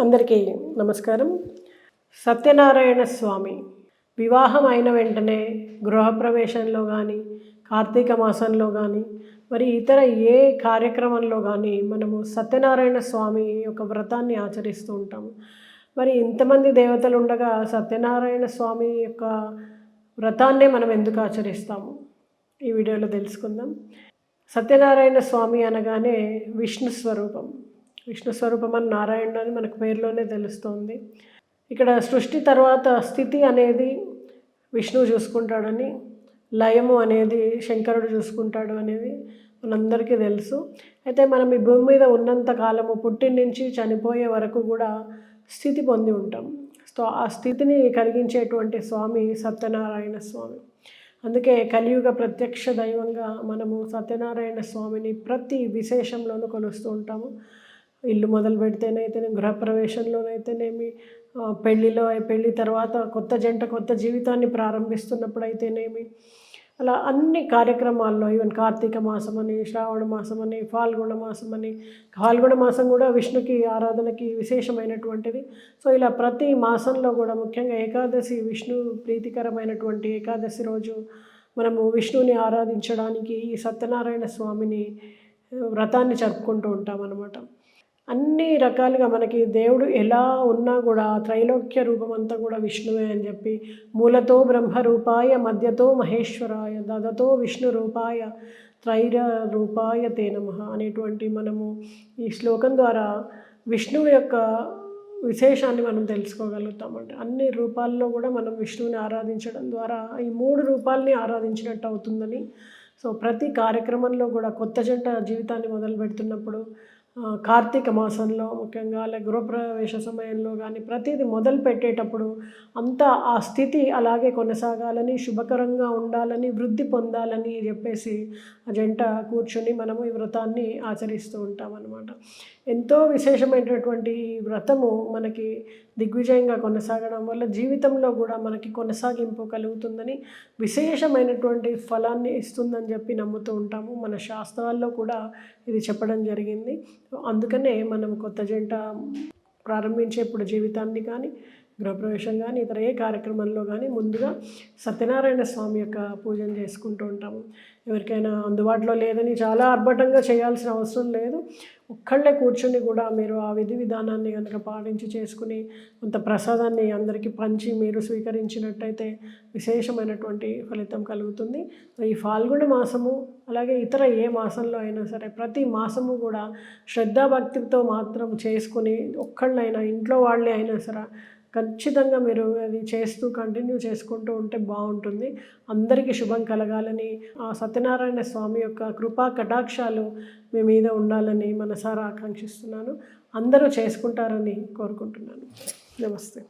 అందరికీ నమస్కారం. సత్యనారాయణ స్వామి వివాహం అయిన వెంటనే గృహప్రవేశంలో కానీ కార్తీక మాసంలో కానీ మరి ఇతర ఏ కార్యక్రమంలో కానీ మనము సత్యనారాయణ స్వామి యొక్క వ్రతాన్ని ఆచరిస్తూ ఉంటాము. మరి ఇంతమంది దేవతలు ఉండగా సత్యనారాయణ స్వామి యొక్క వ్రతాన్నే మనం ఎందుకు ఆచరిస్తాము? ఈ వీడియోలో తెలుసుకుందాం. సత్యనారాయణ స్వామి అనగానే విష్ణు స్వరూపం. విష్ణు స్వరూపం అని నారాయణ అని మనకు పేరులోనే తెలుస్తోంది. ఇక్కడ సృష్టి తర్వాత స్థితి అనేది విష్ణువు చూసుకుంటాడని లయము అనేది శంకరుడు చూసుకుంటాడు అనేది మనందరికీ తెలుసు. అయితే మనం ఈ భూమి మీద ఉన్నంత కాలము పుట్టిన నుంచి చనిపోయే వరకు కూడా స్థితి పొంది ఉంటాం. సో ఆ స్థితిని కలిగించేటువంటి స్వామి సత్యనారాయణ స్వామి. అందుకే కలియుగ ప్రత్యక్ష దైవంగా మనము సత్యనారాయణ స్వామిని ప్రతి విశేషంలోనూ కొలుస్తూ ఉంటాము. ఇల్లు మొదలు పెడితేనైతేనే గృహప్రవేశంలోనైతేనేమి పెళ్ళిలో పెళ్ళి తర్వాత కొత్త జంట కొత్త జీవితాన్ని ప్రారంభిస్తున్నప్పుడు అయితేనేమి అలా అన్ని కార్యక్రమాల్లో ఈవెన్ కార్తీక మాసం అని శ్రావణ మాసం అని ఫాల్గుణ మాసం అని ఫాల్గుణ మాసం కూడా విష్ణుకి ఆరాధనకి విశేషమైనటువంటిది. సో ఇలా ప్రతి మాసంలో కూడా ముఖ్యంగా ఏకాదశి విష్ణు ప్రీతికరమైనటువంటి ఏకాదశి రోజు మనము విష్ణువుని ఆరాధించడానికి ఈ సత్యనారాయణ స్వామిని వ్రతాన్ని జరుపుకుంటూ ఉంటామన్నమాట. అన్ని రకాలుగా మనకి దేవుడు ఎలా ఉన్నా కూడా త్రైలోక్య రూపం అంతా కూడా విష్ణువే అని చెప్పి మూలతో బ్రహ్మ రూపాయ మధ్యతో మహేశ్వరాయ దదతో విష్ణు రూపాయ త్రైర రూపాయ తే నమ అనేటువంటి మనము ఈ శ్లోకం ద్వారా విష్ణువు యొక్క విశేషాన్ని మనం తెలుసుకోగలుగుతామంటే అన్ని రూపాల్లో కూడా మనం విష్ణువుని ఆరాధించడం ద్వారా ఈ మూడు రూపాలని ఆరాధించినట్టు అవుతుందని. సో ప్రతి కార్యక్రమంలో కూడా కొత్త జంట జీవితాన్ని మొదలు పెడుతున్నప్పుడు కార్తీక మాసంలో ముఖ్యంగా అలాగే గృహప్రవేశ సమయంలో కానీ ప్రతిదీ మొదలు పెట్టేటప్పుడు అంతా ఆ స్థితి అలాగే కొనసాగాలని శుభకరంగా ఉండాలని వృద్ధి పొందాలని చెప్పేసి జంట కూర్చొని మనము ఈ వ్రతాన్ని ఆచరిస్తూ ఉంటామన్నమాట. ఎంతో విశేషమైనటువంటి వ్రతము మనకి దిగ్విజయంగా కొనసాగడం వల్ల జీవితంలో కూడా మనకి కొనసాగింపు కలుగుతుందని విశేషమైనటువంటి ఫలాన్ని ఇస్తుందని చెప్పి నమ్ముతూ ఉంటాము. మన శాస్త్రాల్లో కూడా ఇది చెప్పడం జరిగింది. అందుకనే మనం కొత్త జంట ప్రారంభించేప్పుడు జీవితాన్ని కానీ గృహప్రవేశం కానీ ఇతర ఏ కార్యక్రమంలో కానీ ముందుగా సత్యనారాయణ స్వామి యొక్క పూజను చేసుకుంటూ ఉంటాము. ఎవరికైనా అందుబాటులో లేదని చాలా ఆర్భటంగా చేయాల్సిన అవసరం లేదు. ఒక్కళ్ళే కూర్చుని కూడా మీరు ఆ విధి విధానాన్ని కనుక పాటించి చేసుకుని కొంత ప్రసాదాన్ని అందరికీ పంచి మీరు స్వీకరించినట్టయితే విశేషమైనటువంటి ఫలితం కలుగుతుంది. ఈ ఫాల్గుణ మాసము అలాగే ఇతర ఏ మాసంలో అయినా సరే ప్రతి మాసము కూడా శ్రద్ధాభక్తితో మాత్రం చేసుకుని ఒక్కళ్ళైనా ఇంట్లో వాళ్ళే అయినా సరే ఖచ్చితంగా మీరు అది చేస్తూ కంటిన్యూ చేసుకుంటూ ఉంటే బాగుంటుంది. అందరికీ శుభం కలగాలని ఆ సత్యనారాయణ స్వామి యొక్క కృపా కటాక్షాలు మీ మీద ఉండాలని మనసారా ఆకాంక్షిస్తున్నాను. అందరూ చేసుకుంటారని కోరుకుంటున్నాను. నమస్తే.